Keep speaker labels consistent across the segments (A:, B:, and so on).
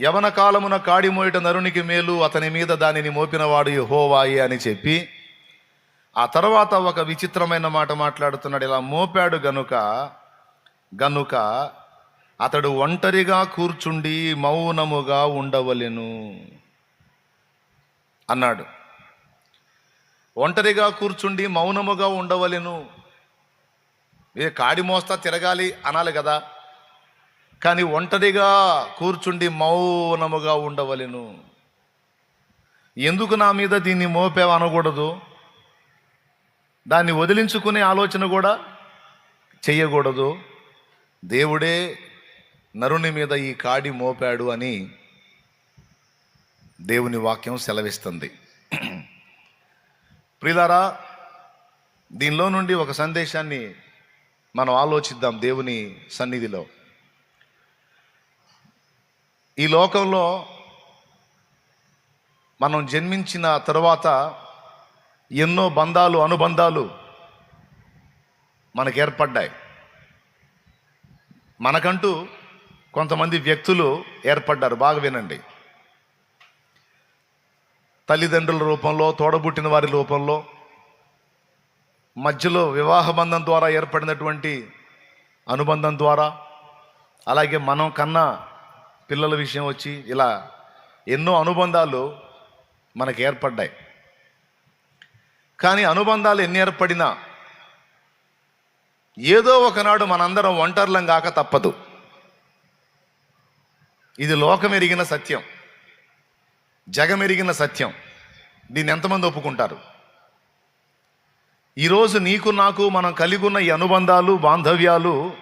A: యవన కాలమున కాడి మోయట నరునికి మేలు అతని మీద దానిని మోపినవాడు హోవాయి అని చెప్పి ఆ తర్వాత ఒక విచిత్రమైన మాట మాట్లాడుతున్నాడు. ఇలా మోపాడు గనుక గనుక అతడు ఒంటరిగా కూర్చుండి మౌనముగా ఉండవలెను అన్నాడు. ఒంటరిగా కూర్చుండి మౌనముగా ఉండవలెను. ఏ కాడి మోస్తా తిరగాలి అనాలి కదా. కానీ ఒంటరిగా కూర్చుండి మౌనముగా ఉండవలెను. ఎందుకు నా మీద దీన్ని మోపావు అనకూడదు దాన్ని వదిలించుకునే ఆలోచన కూడా చేయకూడదు దేవుడే నరుని మీద ఈ కాడి మోపాడు అని దేవుని వాక్యం సెలవిస్తుంది. ప్రిలారా దీనిలో నుండి ఒక సందేశాన్ని మనం ఆలోచిద్దాం దేవుని సన్నిధిలో. ఈ లోకంలో మనం జన్మించిన తర్వాత ఎన్నో బంధాలు అనుబంధాలు మనకు ఏర్పడ్డాయి. మనకంటూ కొంతమంది వ్యక్తులు ఏర్పడ్డారు బాగా వినండి. తల్లిదండ్రుల రూపంలో తోడబుట్టిన వారి రూపంలో మధ్యలో వివాహ బంధం ద్వారా ఏర్పడినటువంటి అనుబంధం ద్వారా అలాగే మనం కన్నా పిల్లల విషయం వచ్చి ఇలా ఎన్నో అనుబంధాలు మనకు ఏర్పడ్డాయి. కానీ అనుబంధాలు ఎన్ని ఏర్పడినా ఏదో ఒకనాడు మనందరం ఒంటర్లం కాక తప్పదు. ఇది లోకమెరిగిన సత్యం. జగమెరిగిన సత్యం. దీన్ని ఎంతమంది ఒప్పుకుంటారు? ఈరోజు నీకు నాకు మనం కలిగి ఉన్న ఈ అనుబంధాలు బాంధవ్యాలు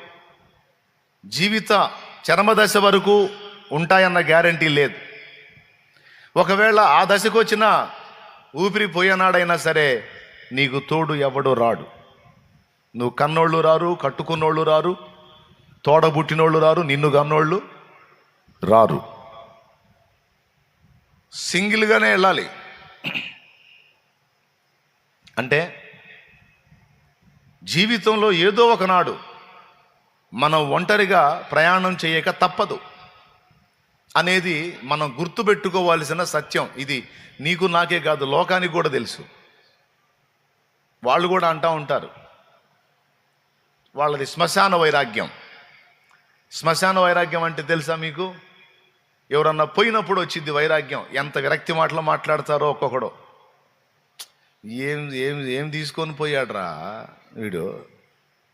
A: జీవిత చరమదశ వరకు ఉంటాయన్న గ్యారంటీ లేదు. ఒకవేళ ఆ దశకు వచ్చిన ఊపిరి పోయేనాడైనా సరే నీకు తోడు ఎవడు రాడు. నువ్వు కన్నోళ్ళు రారు కట్టుకున్నోళ్ళు రారు తోడబుట్టినోళ్ళు రారు నిన్ను కన్నోళ్ళు రారు. సింగిల్గానే వెళ్ళాలి. అంటే జీవితంలో ఏదో ఒకనాడు మనం ఒంటరిగా ప్రయాణం చేయక తప్పదు. అనేది మనం గుర్తుపెట్టుకోవాల్సిన సత్యం ఇది. నీకు నాకే కాదు లోకానికి కూడా తెలుసు. వాళ్ళు కూడా అంటూ ఉంటారు. వాళ్ళది శ్మశాన వైరాగ్యం. శ్మశాన వైరాగ్యం అంటే తెలుసా మీకు? ఎవరన్నా పోయినప్పుడు వచ్చింది వైరాగ్యం. ఎంత విరక్తి మాటలు మాట్లాడతారో ఒక్కొక్కడు. ఏం ఏం ఏం తీసుకొని పోయాడ్రా వీడు?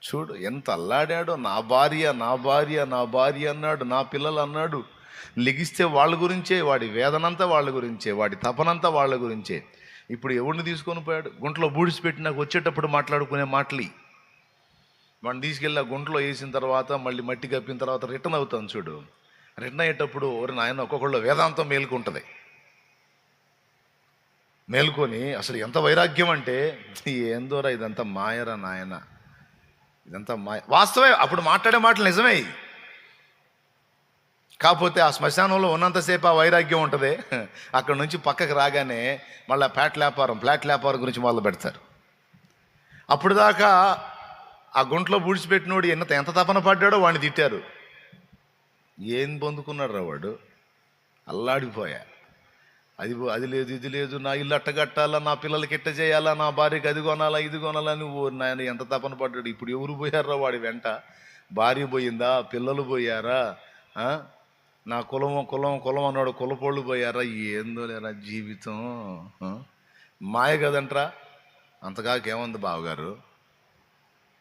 A: చూడు ఎంత అల్లాడాడో. నా భార్య నా భార్య నా భార్య అన్నాడు నా పిల్లలు అన్నాడు. లెగిస్తే వాళ్ళ గురించే వాడి వేదనంతా వాళ్ళ గురించే వాడి తపనంతా వాళ్ళ గురించే. ఇప్పుడు ఎవరిని తీసుకొని పోయాడు? గుంటలో బూడిసి నాకు వచ్చేటప్పుడు మాట్లాడుకునే మాటలు. వాడిని తీసుకెళ్ళి ఆ గుంటలో వేసిన తర్వాత మళ్ళీ మట్టి కప్పిన తర్వాత రిటర్న్ అవుతాను చూడు. రిటర్న్ అయ్యేటప్పుడు ఎవరి నాయన ఒక్కొక్కళ్ళు వేదాంతం మేలుకుంటుంది. మేల్కొని అసలు ఎంత వైరాగ్యం అంటే ఏందోరా ఇదంతా మాయరా నాయన? ఇదంతా మాయ. వాస్తవే అప్పుడు మాట్లాడే మాటలు నిజమే. కాకపోతే ఆ శ్మశానంలో ఉన్నంతసేపు ఆ వైరాగ్యం ఉంటుంది. అక్కడ నుంచి పక్కకు రాగానే మళ్ళీ ఫ్లాట్ వ్యాపారం ఫ్లాట్ వ్యాపారం గురించి మొదలు పెడతారు. అప్పుడు దాకా ఆ గుంట్లో పూడ్చిపెట్టినోడు ఎంత ఎంత తపన పడ్డాడో వాడిని తిట్టారు. ఏం పొందుకున్నాడు రా వాడు? అల్లాడిపోయా. అది అది లేదు ఇది లేదు నా ఇల్లు అట్ట కట్టాలా నా పిల్లలకి ఎట్ట చేయాలా నా భార్యకి అది కొనాలా ఇది కొనాలా నువ్వు నాయన ఎంత తపన పడ్డాడు. ఇప్పుడు ఎవరు పోయారా వాడి వెంట? భార్య పోయిందా? పిల్లలు పోయారా? నా కులం కులం కులం అన్నాడు కులపోళ్ళు పోయారా? ఏందో లేరా జీవితం మాయ కదంట్రా? అంతకాకేముంది బావగారు?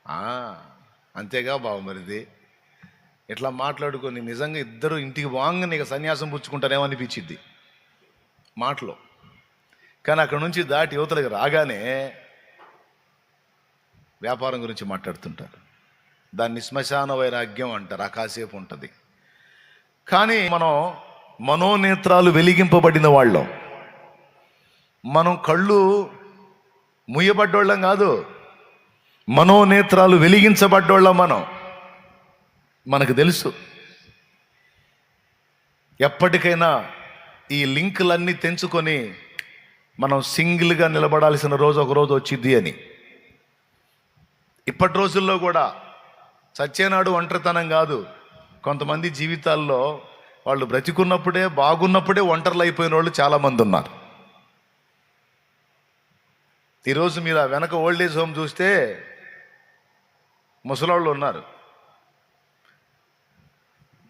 A: అంతేగా అంతేగా బావమరిది ఇట్లా మాట్లాడుకొని నిజంగా ఇద్దరు ఇంటికి వాంగని ఇక సన్యాసం పుచ్చుకుంటారేమో అనిపించింది మాటలో. కానీ అక్కడ నుంచి దాటి యువతలకు రాగానే వ్యాపారం గురించి మాట్లాడుతుంటారు. దాన్ని శ్మశాన వైరాగ్యం అంటారు. ఆ కాసేపు ఉంటుంది. కానీ మనం మనోనేత్రాలు వెలిగింపబడిన వాళ్ళం. మనం కళ్ళు ముయ్యబడ్డోళ్ళం కాదు. మనోనేత్రాలు వెలిగించబడ్డోళ్ళం మనం. మనకు తెలుసు. ఎప్పటికైనా ఈ లింకులన్నీ తెంచుకొని మనం సింగిల్గా నిలబడాల్సిన రోజు ఒక రోజు వచ్చింది అని. ఇప్పటి రోజుల్లో కూడా సత్యనాడు ఒంటరితనం కాదు. కొంతమంది జీవితాల్లో వాళ్ళు బ్రతికున్నప్పుడే బాగున్నప్పుడే ఒంటర్లు అయిపోయిన వాళ్ళు చాలామంది ఉన్నారు. ఈరోజు మీరు ఆ వెనక ఓల్డ్ ఏజ్ హోమ్ చూస్తే ముసలాళ్ళు ఉన్నారు.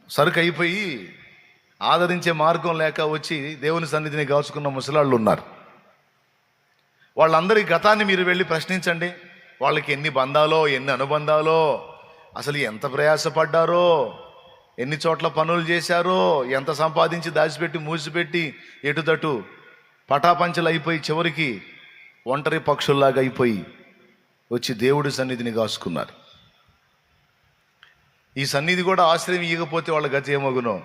A: సరుకు అయిపోయి ఆదరించే మార్గం లేక వచ్చి దేవుని సన్నిధిని కాచుకున్న ముసలాళ్ళు ఉన్నారు. వాళ్ళందరి గతాన్ని మీరు వెళ్ళి ప్రశ్నించండి. వాళ్ళకి ఎన్ని బంధాలో ఎన్ని అనుబంధాలో అసలు ఎంత ప్రయాసపడ్డారో ఎన్ని చోట్ల పనులు చేశారో ఎంత సంపాదించి దాచిపెట్టి మూసిపెట్టి ఎటుదటు పటాపంచలు అయిపోయి చివరికి ఒంటరి పక్షుల్లాగా అయిపోయి వచ్చి దేవుడి సన్నిధిని కాసుకున్నారు. ఈ సన్నిధి కూడా ఆశ్రయం ఇవ్వకపోతే వాళ్ళ గతి ఏమగునో?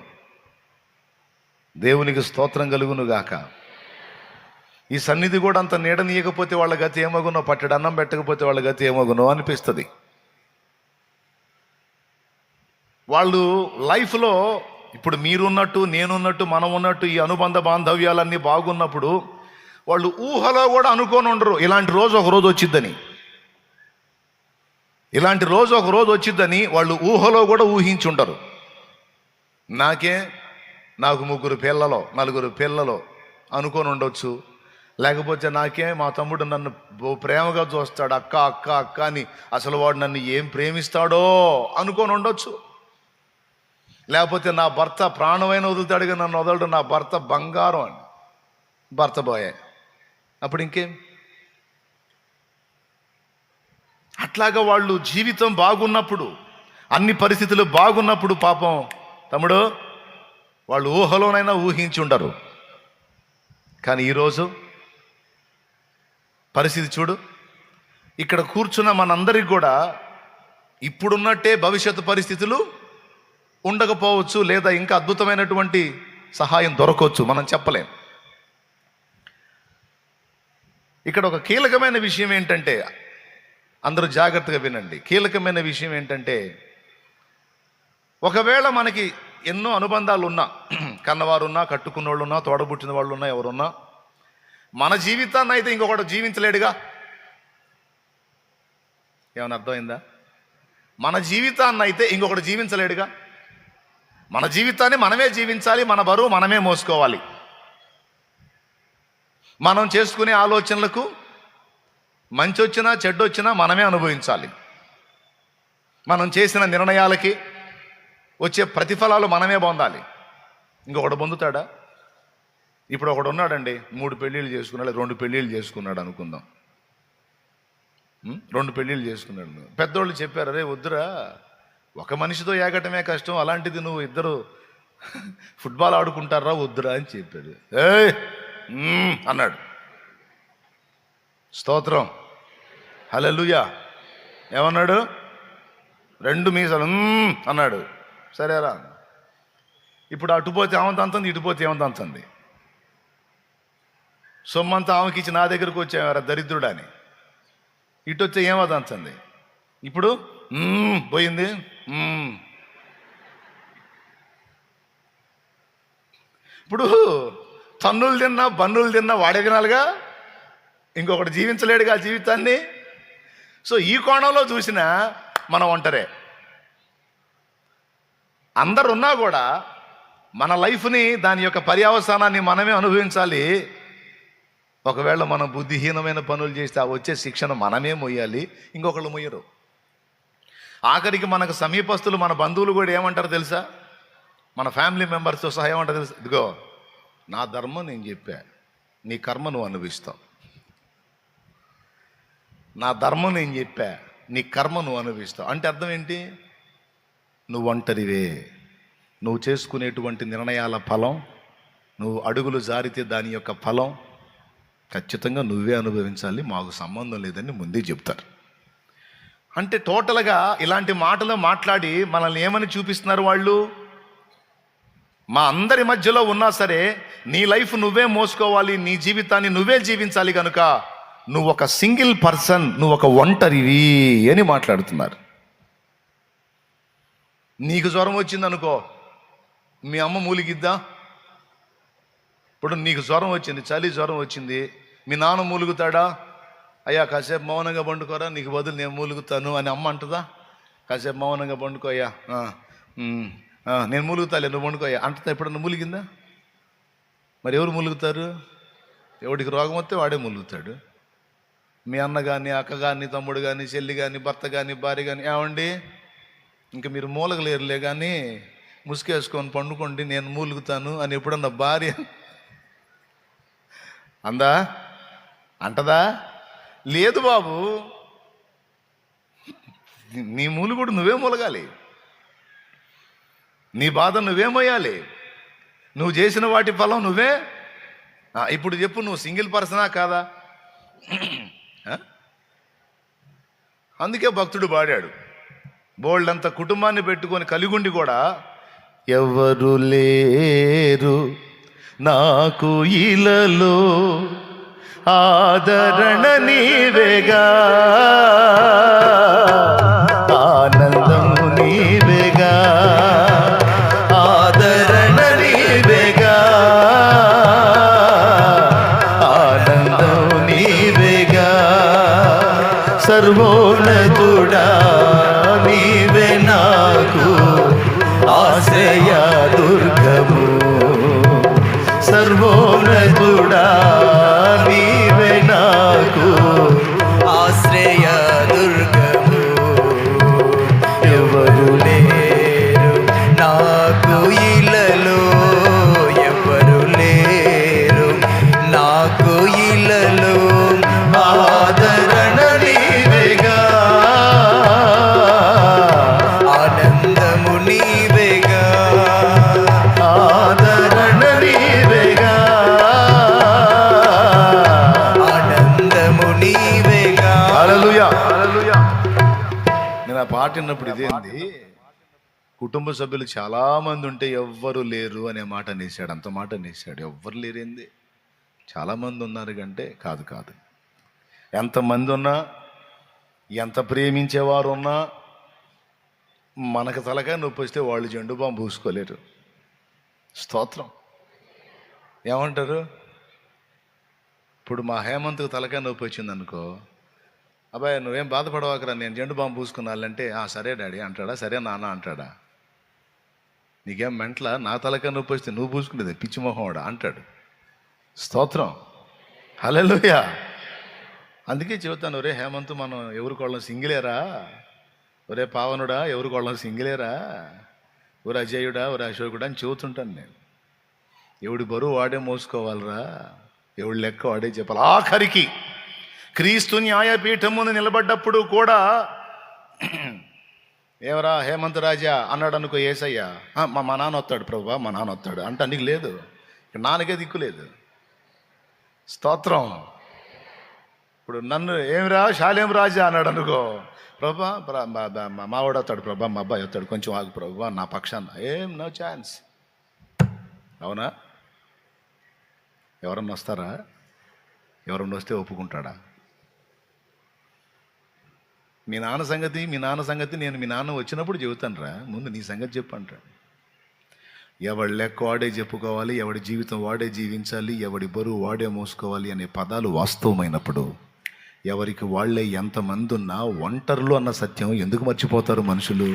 A: దేవునికి స్తోత్రం కలుగును గాక. ఈ సన్నిధి కూడా అంత నీడనీయకపోతే వాళ్ళ గతి ఏమగునో? పట్టడన్నం పెట్టకపోతే వాళ్ళ గతి ఏమగునో? అనిపిస్తుంది. వాళ్ళు లైఫ్లో ఇప్పుడు మీరున్నట్టు నేనున్నట్టు మనం ఉన్నట్టు ఈ అనుబంధ బాంధవ్యాలన్నీ బాగున్నప్పుడు వాళ్ళు ఊహలో కూడా అనుకోని ఉండరు. ఇలాంటి రోజు ఒక రోజు వచ్చిద్దని. ఇలాంటి రోజు ఒక రోజు వచ్చిద్దని వాళ్ళు ఊహలో కూడా ఊహించుంటారు నాకే నాకు ముగ్గురు పిల్లలు నలుగురు పిల్లలు అనుకొని ఉండొచ్చు. లేకపోతే నాకే మా తమ్ముడు నన్ను ప్రేమగా చూస్తాడు అక్క అక్క అక్క అని అసలు వాడు నన్ను ఏం ప్రేమిస్తాడో అనుకొని ఉండొచ్చు. లేకపోతే నా భర్త ప్రాణమైన వదులుతాడుగా నన్ను వదలడు నా భర్త బంగారం అని భర్త పోయే అప్పుడు ఇంకేం? అట్లాగా వాళ్ళు జీవితం బాగున్నప్పుడు అన్ని పరిస్థితులు బాగున్నప్పుడు పాపం తమ్ముడు వాళ్ళు ఊహలోనైనా ఊహించి ఉండరు. కానీ ఈరోజు పరిస్థితి చూడు ఇక్కడ కూర్చున్న మనందరికి కూడా ఇప్పుడున్నట్టే భవిష్యత్తు పరిస్థితులు ఉండకపోవచ్చు లేదా ఇంకా అద్భుతమైనటువంటి సహాయం దొరకవచ్చు మనం చెప్పలేం. ఇక్కడ ఒక కీలకమైన విషయం ఏంటంటే అందరూ జాగ్రత్తగా వినండి. కీలకమైన విషయం ఏంటంటే ఒకవేళ మనకి ఎన్నో అనుబంధాలు ఉన్నా కన్నవారు ఉన్నా కట్టుకున్న వాళ్ళు ఉన్నా తోడబుట్టిన వాళ్ళు ఉన్నా ఎవరున్నా మన జీవితాన్ని అయితే ఇంకొకటి జీవించలేడుగా? ఏమైనా అర్థమైందా? మన జీవితాన్ని అయితే ఇంకొకటి జీవించలేడుగా? మన జీవితాన్ని మనమే జీవించాలి మన బరువు మనమే మోసుకోవాలి. మనం చేసుకునే ఆలోచనలకు మంచి వచ్చినా చెడ్డ వచ్చినా మనమే అనుభవించాలి. మనం చేసిన నిర్ణయాలకి వచ్చే ప్రతిఫలాలు మనమే పొందాలి. ఇంకొకడు పొందుతాడా? ఇప్పుడు ఒకడు ఉన్నాడండి మూడు పెళ్ళిళ్ళు చేసుకున్నాడు రెండు పెళ్ళిళ్ళు చేసుకున్నాడు అనుకుందాం. రెండు పెళ్ళిళ్ళు చేసుకున్నాడు. పెద్దోళ్ళు చెప్పారు అరే వద్దురా ఒక మనిషితో ఏగటమే కష్టం అలాంటిది నువ్వు ఇద్దరు ఫుట్బాల్ ఆడుకుంటారా వద్దురా అని చెప్పాడు. ఏ అన్నాడు. స్తోత్రం. హలలుయా ఏమన్నాడు? రెండు మీసాలు. అన్నాడు. సరేరా ఇప్పుడు అటుపోతే ఏమంతంది ఇటుపోతే ఏమంతంది సొమ్మంతా ఆమెకి ఇచ్చి నా దగ్గరకు వచ్చేవారా దరిద్రుడని ఇటు వచ్చే ఏమదంచంది ఇప్పుడు? పోయింది. ఇప్పుడు తన్నులు తిన్నా బన్నులు తిన్నా వాడే ఇంకొకటి జీవించలేడుగా జీవితాన్ని? సో ఈ కోణంలో చూసినా మనం ఒంటరే. అందరున్నా కూడా మన లైఫ్ని దాని యొక్క పర్యావసానాన్ని మనమే అనుభవించాలి. ఒకవేళ మనం బుద్ధిహీనమైన పనులు చేస్తే ఆ వచ్చే శిక్షణ మనమే మొయ్యాలి. ఇంకొకళ్ళు మొయ్యరు. ఆఖరికి మనకు సమీపస్తులు మన బంధువులు కూడా ఏమంటారు తెలుసా? మన ఫ్యామిలీ మెంబర్స్తో సహా ఏమంటారు తెలుసా? ఇదిగో నా ధర్మం నేను చెప్పా నీ కర్మ నువ్వు అనుభవిస్తావు. నా ధర్మం నేను చెప్పా నీ కర్మ నువ్వు అనుభవిస్తావు. అంటే అర్థం ఏంటి? నువ్వు ఒంటరివే. నువ్వు చేసుకునేటువంటి నిర్ణయాల ఫలం నువ్వు అడుగులు జారితే దాని యొక్క ఫలం ఖచ్చితంగా నువ్వే అనుభవించాలి మాకు సంబంధం లేదని ముందే చెప్తారు. అంటే టోటల్గా ఇలాంటి మాటలు మాట్లాడి మనల్ని ఏమని చూపిస్తున్నారు వాళ్ళు? మా అందరి మధ్యలో ఉన్నా సరే నీ లైఫ్ నువ్వే మోసుకోవాలి నీ జీవితాన్ని నువ్వే జీవించాలి కనుక నువ్వు ఒక సింగిల్ పర్సన్ నువ్వు ఒక ఒంటరివి అని మాట్లాడుతున్నారు. నీకు జ్వరం వచ్చింది అనుకో మీ అమ్మ మూలిగిద్దా? ఇప్పుడు నీకు జ్వరం వచ్చింది చలి జ్వరం వచ్చింది మీ నాన్న మూలుగుతాడా? అయ్యా కాసేపు మౌనంగా పండుకోరా నీకు బదులు నేను మూలుగుతాను అని అమ్మ అంటుందా? కాసేపు మౌనంగా పండుకో అయ్యా. నేను మూలుగుతాలే నువ్వు వండుకోయా అంట ఎప్పుడన్నా మూలిగిందా? మరి ఎవరు మూలుగుతారు? ఎవడికి రోగం వస్తే వాడే మూలుగుతాడు. మీ అన్న కానీ అక్క కానీ తమ్ముడు కానీ చెల్లి కానీ భర్త కానీ భార్య కానీ ఏమండి? ఇంక మీరు మూలగలేరులే కానీ ముసుకేసుకొని పండుకోండి నేను మూలుగుతాను అని ఎప్పుడన్నా భార్య అందా? అంటదా? లేదు బాబు. నీ మూలుగుడు నువ్వే మూలగాలి. నీ బాధ నువ్వేమోయాలి నువ్వు చేసిన వాటి ఫలం నువ్వే. ఇప్పుడు చెప్పు నువ్వు సింగిల్ పర్సనా కాదా? అందుకే భక్తుడు పాడాడు. బోల్డంత కుటుంబాన్ని పెట్టుకొని కలిగుండి కూడా ఎవరు లేరు. నాకు ఇలలో ఆదరణ నీవేగా. విన్నప్పుడు ఇదేంది? కుటుంబ సభ్యులు చాలా మంది ఉంటే ఎవ్వరు లేరు అనే మాట అనేసాడు అంత మాట అనేసాడు ఎవ్వరు లేరేంది? చాలా మంది ఉన్నారు కంటే కాదు కాదు. ఎంతమంది ఉన్నా ఎంత ప్రేమించేవారు ఉన్నా మనకు తలకాయ నొప్పి వస్తే వాళ్ళు జెండు బాంబు పూసుకోలేరు స్తోత్రం. ఏమంటారు? ఇప్పుడు మా హేమంత్కు తలకాయ నొప్పి వచ్చింది అనుకో అబ్బాయి నువ్వేం బాధపడవాకరా నేను జెండు బాంబు పూసుకున్నాలంటే ఆ సరే డాడీ అంటాడా సరే నాన్న అంటాడా? నీకేం మెంట్ల? నా తలకాయ నొప్పి వస్తే నువ్వు పూసుకునేది పిచ్చి మొహంవాడా అంటాడు. స్తోత్రం. హల్లెలూయా. అందుకే చెబుతాను ఒరే హేమంత్ మనం ఎవరు కోళ్ళం సింగిలేరా? ఒరే పావనుడా ఎవరు కోళ్ళం సింగిలేరా? ఒరే అజయుడా ఒరే అశోకుడా అని చెబుతుంటాను నేను. ఎవడి బరువు వాడే మోసుకోవాలరా? ఎవడు లెక్క వాడే చెప్పాలి. ఆఖరికి క్రీస్తు న్యాయపీఠమును నిలబడ్డప్పుడు కూడా ఏమరా హేమంత్ రాజా అన్నాడు అనుకో ఏసయ్యా మా మా నాన్న వస్తాడు ప్రభా మా నాన్న వస్తాడు. అంటే నీకు లేదు. నాన్నకే దిక్కు లేదు. స్తోత్రం. ఇప్పుడు నన్ను ఏమిరా శాలేం రాజా అన్నాడు అనుకో ప్రభా మా- మావాడు వస్తాడు ప్రభా మా అబ్బాయి వస్తాడు కొంచెం ఆగు ప్రభా నా పక్షాన. ఏం నో ఛాన్స్. అవునా? ఎవరన్నా వస్తారా? ఎవరన్నా వస్తే ఒప్పుకుంటాడా? మీ నాన్న సంగతి మీ నాన్న సంగతి నేను మీ నాన్న వచ్చినప్పుడు చెబుతాను రా ముందు నీ సంగతి చెప్పండిరా ఎవడి లెక్క వాడే చెప్పుకోవాలి ఎవడి జీవితం వాడే జీవించాలి ఎవడి బరువు వాడే మోసుకోవాలి అనే పదాలు వాస్తవమైనప్పుడు ఎవరికి వాళ్ళే ఎంతమంది ఉన్నా ఒంటరులు అన్న సత్యం ఎందుకు మర్చిపోతారు మనుషులు?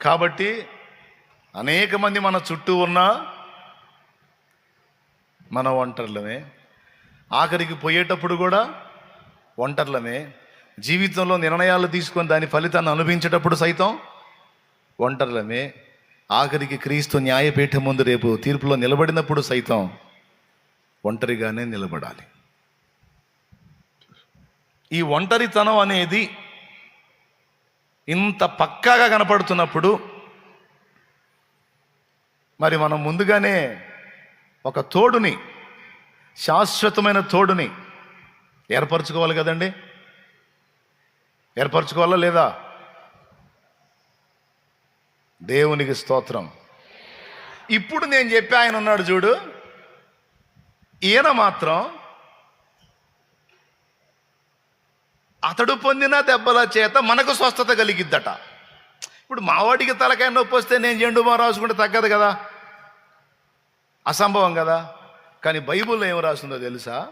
A: కాబట్టి అనేక మంది మన చుట్టూ ఉన్నా మన ఒంటరిలమే. ఆఖరికి పోయేటప్పుడు కూడా ఒంటరిలమే. జీవితంలో నిర్ణయాలు తీసుకొని దాని ఫలితాన్ని అనుభవించేటప్పుడు సైతం ఒంటరిలమే. ఆఖరికి క్రీస్తు న్యాయపీఠం ముందు రేపు తీర్పులో నిలబడినప్పుడు సైతం ఒంటరిగానే నిలబడాలి. ఈ ఒంటరితనం అనేది ఇంత పక్కాగా కనపడుతున్నప్పుడు మరి మనం ముందుగానే ఒక తోడుని శాశ్వతమైన తోడుని ఏర్పరచుకోవాలి కదండి? ఏర్పరచుకోవాలా లేదా? దేవునికి స్తోత్రం. ఇప్పుడు నేను చెప్పి ఆయన ఉన్నాడు చూడు. ఈయన మాత్రం అతడు పొందిన దెబ్బల చేత మనకు స్వస్థత కలిగిద్దట. ఇప్పుడు మావాడికి తలకాయ నొప్పి వస్తే నేను జెండు మా రాసుకుంటే తగ్గదు కదా? అసంభవం కదా. కానీ బైబిల్లో ఏం రాస్తుందో తెలుసా?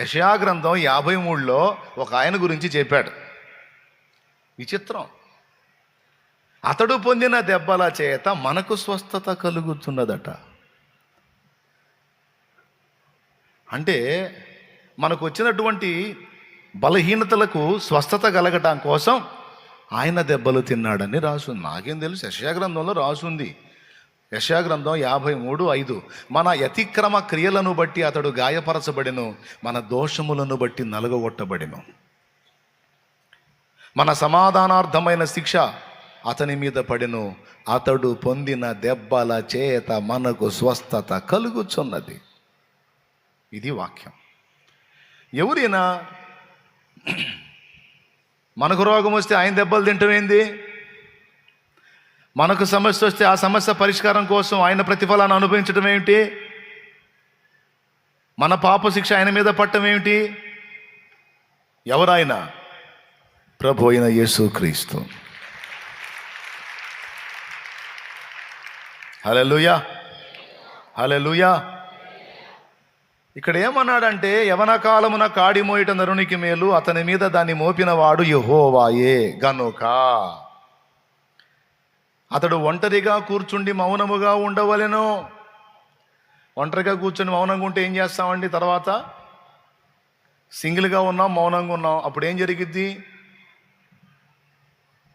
A: యషయా గ్రంథం యాభై మూడులో ఒక ఆయన గురించి చెప్పాడు. విచిత్రం. అతడు పొందిన దెబ్బల చేత మనకు స్వస్థత కలుగుతున్నదట. అంటే మనకు వచ్చినటువంటి బలహీనతలకు స్వస్థత కలగటం కోసం ఆయన దెబ్బలు తిన్నాడని రాసుంది. నాకేం తెలుసు యశా గ్రంథంలో రాసుంది. యశాగ్రంథం యాభై మూడు ఐదు. మన అతిక్రమ క్రియలను బట్టి అతడు గాయపరచబడిను మన దోషములను బట్టి నలుగగొట్టబడిను. మన సమాధానార్థమైన శిక్ష అతని మీద పడిను. అతడు పొందిన దెబ్బల చేత మనకు స్వస్థత కలుగుచున్నది. ఇది వాక్యం. ఎవరైనా మనకు రోగం వస్తే ఆయన దెబ్బలు తింటమేంది? మనకు సమస్య వస్తే ఆ సమస్య పరిష్కారం కోసం ఆయన ప్రతిఫలాన్ని అనుభవించడం ఏమిటి? మన పాప శిక్ష ఆయన మీద పట్టడం ఏమిటి? ఎవరాయన? ప్రభు అయిన యేసుక్రీస్తు హలలుయా హలలుయా ఇక్కడ ఏమన్నాడంటే యవన కాలమున కాడి మోయట నరునికి మేలు అతని మీద దాన్ని మోపినవాడు యహోవాయే గనుక. అతడు ఒంటరిగా కూర్చుండి మౌనముగా ఉండవలెను. ఒంటరిగా కూర్చొని మౌనంగా ఉంటే ఏం చేస్తామండి తర్వాత? సింగిల్గా ఉన్నాం మౌనంగా ఉన్నాం. అప్పుడు ఏం జరిగిద్ది?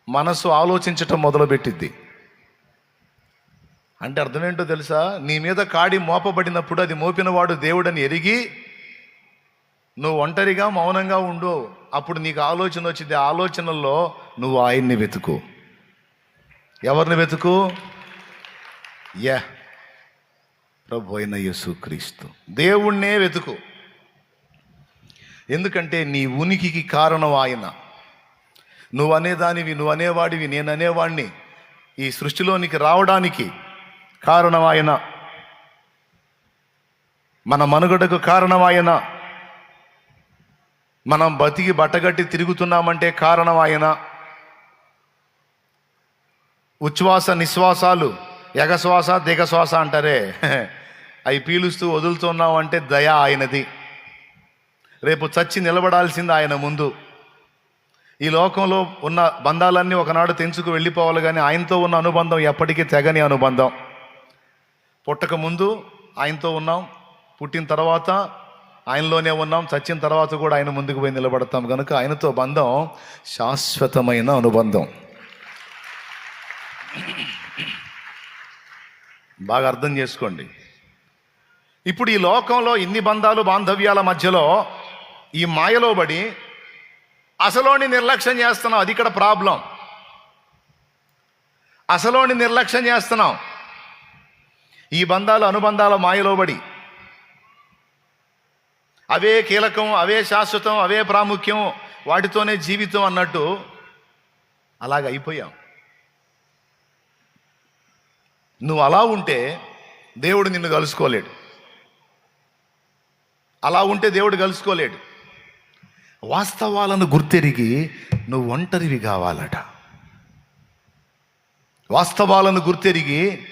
A: మనసు ఆలోచించటం మొదలుపెట్టిద్ది. అంటే అర్థం ఏంటో తెలుసా? నీ మీద కాడి మోపబడినప్పుడు అది మోపినవాడు దేవుడని ఎరిగి నువ్వు ఒంటరిగా మౌనంగా ఉండు. అప్పుడు నీకు ఆలోచన వచ్చింది. ఆలోచనల్లో నువ్వు ఆయన్ని వెతుకు. ఎవరిని వెతుకు? యా. ప్రభు అయిన యేసుక్రీస్తు దేవుణ్ణే వెతుకు. ఎందుకంటే నీ ఉనికికి కారణం ఆయన. నువ్వు అనేదానివి నువ్వు అనేవాడివి నేను అనేవాడిని ఈ సృష్టిలోనికి రావడానికి కారణం ఆయన. మన మనుగడకు కారణం ఆయన. మనం బతికి బట్టగట్టి తిరుగుతున్నామంటే కారణం ఆయన. ఉచ్ఛ్వాస నిశ్వాసాలు ఎగశ్వాస దిగశ్వాస అంటారే. అవి పీలుస్తూ వదులుతున్నాం అంటే దయ ఆయనది. రేపు చచ్చి నిలబడాల్సింది ఆయన ముందు. ఈ లోకంలో ఉన్న బంధాలన్నీ ఒకనాడు తెంచుకు వెళ్ళిపోవాలి కానీ ఆయనతో ఉన్న అనుబంధం ఎప్పటికీ తెగని అనుబంధం. పుట్టక ముందు ఆయనతో ఉన్నాం పుట్టిన తర్వాత ఆయనలోనే ఉన్నాం చచ్చిన తర్వాత కూడా ఆయన ముందుకు పోయి నిలబడతాం. కనుక ఆయనతో బంధం శాశ్వతమైన అనుబంధం. బాగా అర్థం చేసుకోండి. ఇప్పుడు ఈ లోకంలో ఇన్ని బంధాలు బాంధవ్యాల మధ్యలో ఈ మాయలో పడి అసలోని నిర్లక్ష్యం చేస్తున్నాం. అది ఇక్కడ ప్రాబ్లం. అసలోని నిర్లక్ష్యం చేస్తున్నాం. ఈ బంధాలు అనుబంధాల మాయలో పడి అవే కీలకం అవే శాశ్వతం అవే ప్రాముఖ్యం వాటితోనే జీవితం అన్నట్టు అలాగ అయిపోయాం. నువ్వు అలా ఉంటే దేవుడు నిన్ను కలుసుకోలేడు. అలా ఉంటే దేవుడు కలుసుకోలేడు. వాస్తవాలను గుర్తెరిగి నువ్వు ఒంటరివి కావాలట. వాస్తవాలను గుర్తెరిగి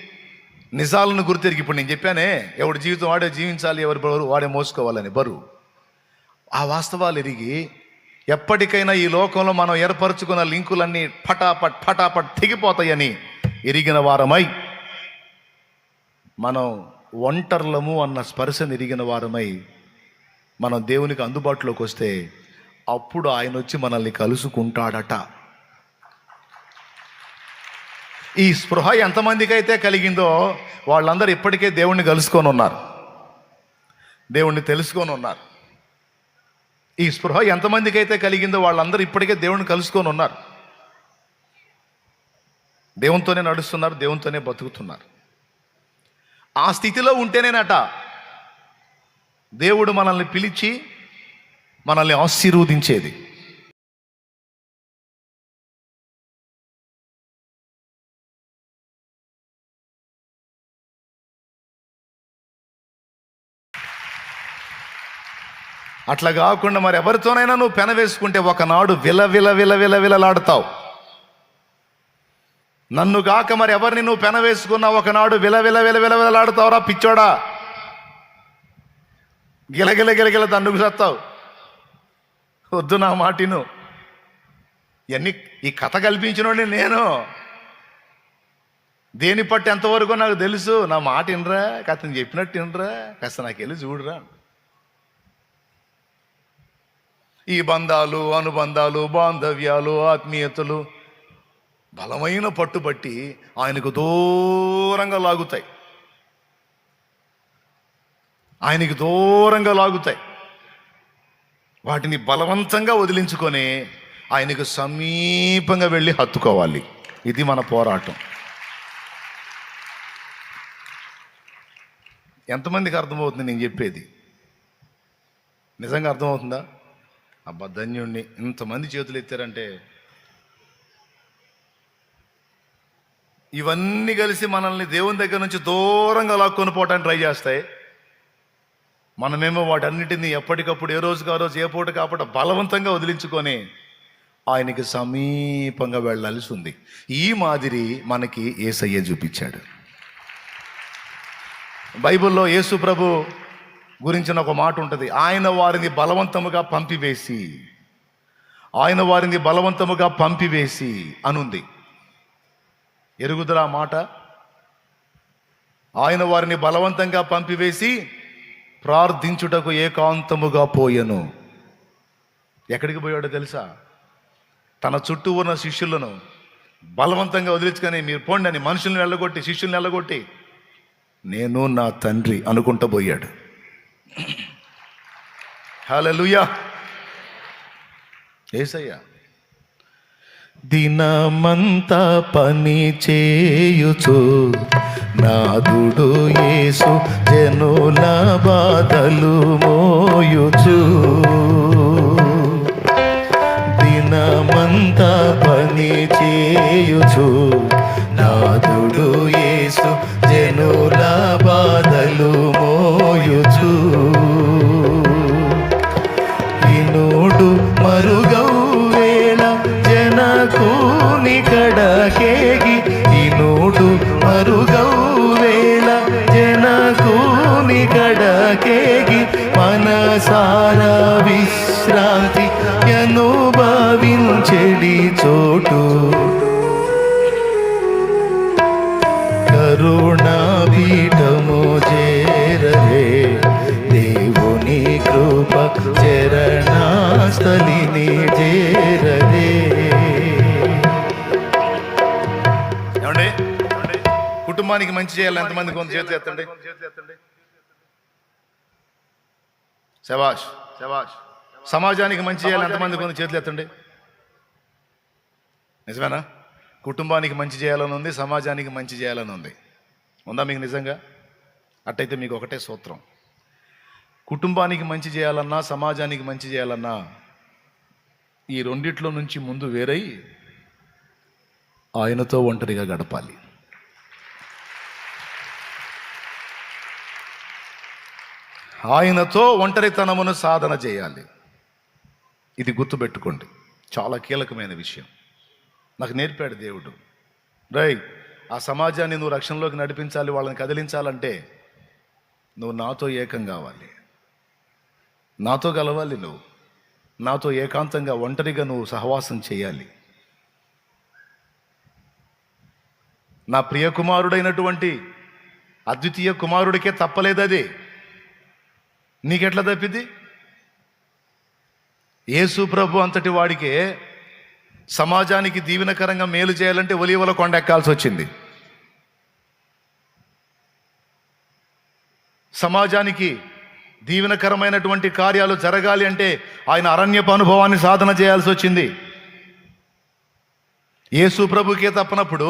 A: నిజాలను గుర్తెరిగి ఇప్పుడు నేను చెప్పానే ఎవడి జీవితం వాడే జీవించాలి ఎవరి బరువు వాడే మోసుకోవాలని బరువు ఆ వాస్తవాలు ఎరిగి ఎప్పటికైనా ఈ లోకంలో మనం ఏర్పరచుకున్న లింకులన్నీ పటాపట్ పటాపట్ తెగిపోతాయని ఎరిగిన వారమై మనం ఒంటర్లము అన్న స్పర్శను ఎరిగిన వారమై మనం దేవునికి అందుబాటులోకి వస్తే అప్పుడు ఆయన వచ్చి మనల్ని కలుసుకుంటాడట. ఈ స్పృహ ఎంతమందికి అయితే కలిగిందో వాళ్ళందరూ ఇప్పటికే దేవుణ్ణి కలుసుకొని ఉన్నారు. దేవుణ్ణి తెలుసుకొని ఉన్నారు. ఈ స్పృహ ఎంతమందికి అయితే కలిగిందో వాళ్ళందరూ ఇప్పటికే దేవుణ్ణి కలుసుకొని ఉన్నారు. దేవునితోనే నడుస్తున్నారు దేవునితోనే బతుకుతున్నారు. ఆ స్థితిలో ఉంటేనేనట. దేవుడు మనల్ని పిలిచి మనల్ని ఆశీర్వదించేది. అట్లా కాకుండా మరి ఎవరితోనైనా నువ్వు పెన వేసుకుంటే ఒకనాడు విల విల విల విల విలలాడతావు. నన్ను గాక మరి ఎవరిని నువ్వు పెన వేసుకున్నా ఒకనాడు విల విల విల విల విలలాడుతావురా పిచ్చోడా. గిలగిల గిలగిల దండుకు సత్తావు. వద్దు నా మాటిను. ఇవన్నీ ఈ కథ కల్పించినోడిని నేను. దేని పట్టి ఎంతవరకు నాకు తెలుసు? నా మాట వినరా కథను చెప్పినట్టు వినరా కాస్త నాకు వెళ్ళి చూడరా ఈ బంధాలు అనుబంధాలు బాంధవ్యాలు ఆత్మీయతలు బలమైన పట్టుబట్టి ఆయనకు దూరంగా లాగుతాయి. ఆయనకి దూరంగా లాగుతాయి. వాటిని బలవంతంగా వదిలించుకొని ఆయనకు సమీపంగా వెళ్ళి హత్తుకోవాలి. ఇది మన పోరాటం. ఎంతమందికి అర్థమవుతుంది నేను చెప్పేది? నిజంగా అర్థమవుతుందా? అబ్బా ధన్యుణ్ణి. ఇంతమంది చేతులు ఎత్తారంటే ఇవన్నీ కలిసి మనల్ని దేవుని దగ్గర నుంచి దూరంగా లాక్కొని పోవటానికి ట్రై చేస్తాయి. మనమేమో వాటన్నిటిని ఎప్పటికప్పుడు ఏ రోజుకి ఆ రోజు ఏ పూట కాపట బలవంతంగా వదిలించుకొని ఆయనకి సమీపంగా వెళ్ళాల్సి ఉంది. ఈ మాదిరి మనకి ఏసయ్య చూపించాడు. బైబిల్లో యేసు ప్రభు గురించిన ఒక మాట ఉంటుంది. ఆయన వారిని బలవంతముగా పంపివేసి ఆయన వారిని బలవంతముగా పంపివేసి అనుంది. ఎరుగుదరా మాట? ఆయన వారిని బలవంతంగా పంపివేసి ప్రార్థించుటకు ఏకాంతముగా పోయెను. ఎక్కడికి పోయాడో తెలుసా? తన చుట్టూ ఉన్న శిష్యులను బలవంతంగా వదిలించుకొని మీరు పోండి అని మనుషుల్ని వెళ్ళగొట్టి శిష్యుల్ని వెళ్ళగొట్టి నేను నా తండ్రి అనుకుంటూ పోయాడు. హల్లెలూయా! ఏసయ్యా! దినమంతా పని చేయుచు. నాదుడు యేసు జనుల బాధలు మోయుచు. దినమంతా పని చేయుచు. నాదుడు యేసు జనుల బాధలు మంచి చేయాలి ఎంతమంది కొంత చేతి ఎత్తండి శబాష్ శబాష్ సమాజానికి మంచి చేయాలి ఎంతమంది కొంత చేతులు ఎత్తండి నిజమేనా? కుటుంబానికి మంచి చేయాలని ఉంది సమాజానికి మంచి చేయాలని ఉంది. ఉందా మీకు నిజంగా? అట్టయితే మీకు ఒకటే సూత్రం. కుటుంబానికి మంచి చేయాలన్నా సమాజానికి మంచి చేయాలన్నా ఈ రెండిట్లో నుంచి ముందు వేరై ఆయనతో ఒంటరిగా గడపాలి. ఆయనతో ఒంటరితనమును సాధన చేయాలి. ఇది గుర్తుపెట్టుకోండి. చాలా కీలకమైన విషయం. నాకు నేర్పాడు దేవుడు. రై ఆ సమాజాన్ని నువ్వు రక్షణలోకి నడిపించాలి వాళ్ళని కదిలించాలంటే నువ్వు నాతో ఏకం కావాలి. నాతో కలవాలి నువ్వు. నాతో ఏకాంతంగా ఒంటరిగా నువ్వు సహవాసం చేయాలి. నా ప్రియ కుమారుడైనటువంటి అద్వితీయ కుమారుడికే తప్పలేదు అది నీకెట్లా తప్పిద్ది? యేసు ప్రభు అంతటి వాడికే సమాజానికి దీవెనకరంగా మేలు చేయాలంటే ఒలివల కొండ ఎక్కాల్సి వచ్చింది. సమాజానికి దీవెనకరమైనటువంటి కార్యాలు జరగాలి అంటే ఆయన అరణ్యపు అనుభవాన్ని సాధన చేయాల్సి వచ్చింది. యేసు ప్రభుకే తప్పనప్పుడు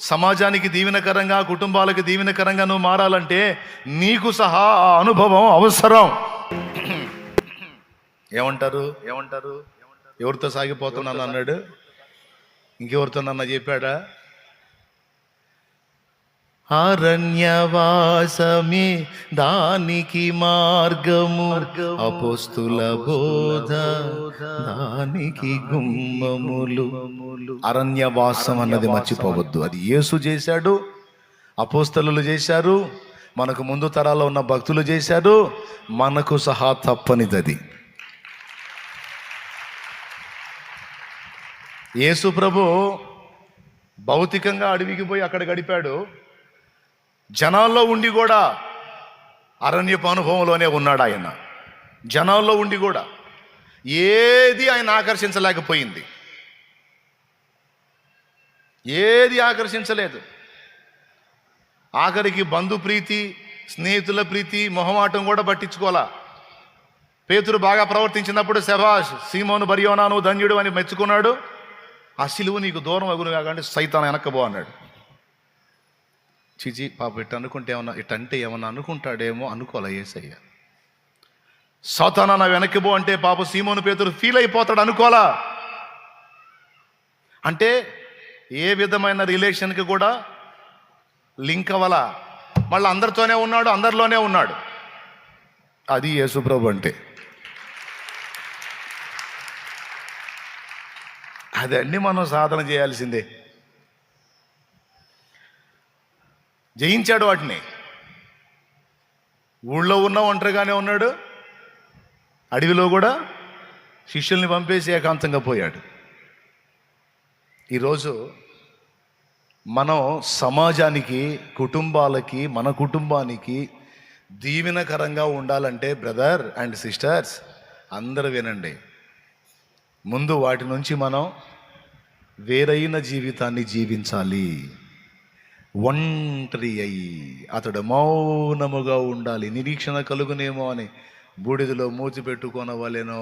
A: సమాజానికి దీవెనకరంగా కుటుంబాలకు దీవెనకరంగా నువ్వు మారాలంటే నీకు సహా ఆ అనుభవం అవసరం. ఏమంటారు? ఏమంటారు? ఎవరితో సాగిపోతున్నాను అన్నాడు? ఇంకెవరితో నన్న చెప్పాడా? అరణ్యవాసమే దానికి మార్గము. అపోస్తుల బోధ దానికి గుమ్మములు. అరణ్యవాసం అన్నది మర్చిపోవద్దు. అది యేసు చేశాడు అపోస్తలు చేశారు మనకు ముందు తరాల్లో ఉన్న భక్తులు చేశారు మనకు సహా తప్పనిదది. యేసు ప్రభు భౌతికంగా అడవికి పోయి అక్కడ గడిపాడు. జనాల్లో ఉండి కూడా అరణ్యపు అనుభవంలోనే ఉన్నాడు ఆయన. జనాల్లో ఉండి కూడా ఏది ఆయన ఆకర్షించలేకపోయింది. ఏది ఆకర్షించలేదు. ఆఖరికి బంధు ప్రీతి స్నేహితుల ప్రీతి మొహమాటం కూడా పట్టించుకోవాలా? పేతురు బాగా ప్రవర్తించినప్పుడు శభాష్ సీమోను బరియోనాను ధన్యుడు అని మెచ్చుకున్నాడు. ఆ సిలువు నీకు దూరం అగును కాకండి సైతాన్ వెనక్కబో అన్నాడు. చిచి పాప ఇట్ అనుకుంటే ఏమన్నా ఇట్ట అంటే ఏమన్నా అనుకుంటాడేమో అనుకోలే ఏసయ్య? సోతానా నా వెనక్కి పో అంటే పాప సీమోను పేతురు ఫీల్ అయిపోతాడు అనుకోలా అంటే ఏ విధమైన రిలేషన్కి కూడా లింక్ అవ్వాల? మళ్ళీ అందరితోనే ఉన్నాడు అందరిలోనే ఉన్నాడు. అది యేసుప్రభు అంటే. అదన్నీ మనం సాధన చేయాల్సిందే. జయించాడు వాటిని. ఊళ్ళో ఉన్న ఒంటరిగానే ఉన్నాడు. అడవిలో కూడా శిష్యుల్ని పంపేసి ఏకాంతంగా పోయాడు. ఈరోజు మనం సమాజానికి కుటుంబాలకి మన కుటుంబానికి దీవెనకరంగా ఉండాలంటే బ్రదర్ అండ్ సిస్టర్స్ అందరూ వినండి. ముందు వాటి నుంచి మనం వేరైన జీవితాన్ని జీవించాలి. ఒంటరి అయి అతడు మౌనముగా ఉండాలి. నిరీక్షణ కలుగునేమో అని బూడిదలో మూచి పెట్టుకొనవలెనో.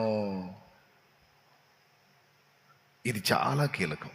A: ఇది చాలా కీలకం.